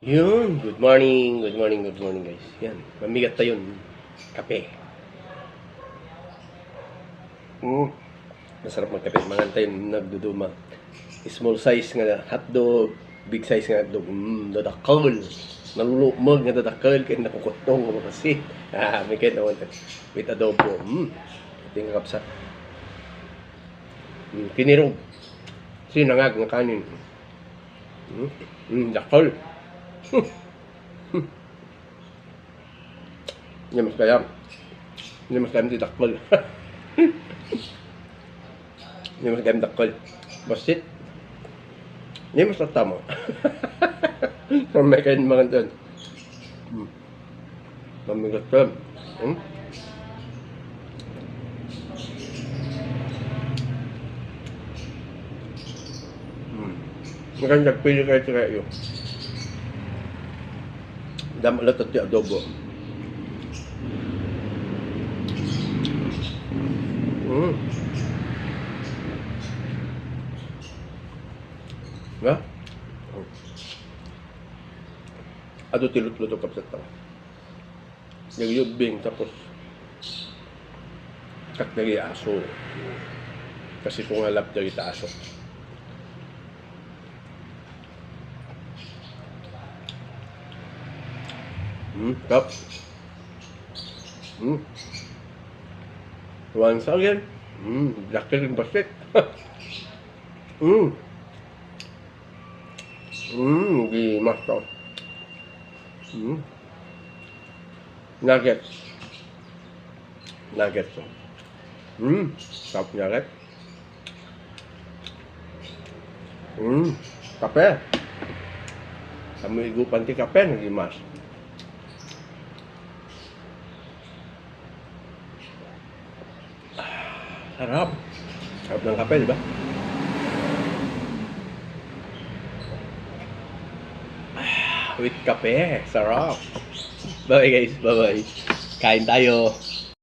Yun, good morning, good morning, good morning guys. Yan, mamigat tayo yun. Kape. Mm. Masarap magkape. Mga tayo nagduduma. Small size nga hotdog, big size nga hotdog. Mm, dadakol. Nalulumag nga dadakol kaya nakukutong ko kasi. Ah, may kaya naman tayo. With adobo. Mm. Tingnan kapsa. Mm, kinirog. Sinangag nga kanin. Mm, mm dakol. Hindi mas kaya. Hindi mas kaya di dakol. Hindi mas kaya dakol. Basit. Hindi mas tama. Kung may kain mga doon. Hmm. Mamigat ka. Hmm? Hmm. Maganda pili kayo sa kayo. Dama lang ito adobo. Mm. Nga? Ado tilot-luto ka sa tao. Nagyubing tapos kaknagi aso. Kasi kung alap na kita aso. Hmm, kap. Hmm. Once again. Hmm, laki rin basit. hmm. Hmm, di masto. Hmm. Nuggets. Nuggets. Hmm, sarap nugget. Hmm, kape. Kami igupan ti kape, nagimas. Sarap. Sarap ng kape, di ba? Ah, With kape. Sarap. Bye guys. Bye-bye. Kain tayo.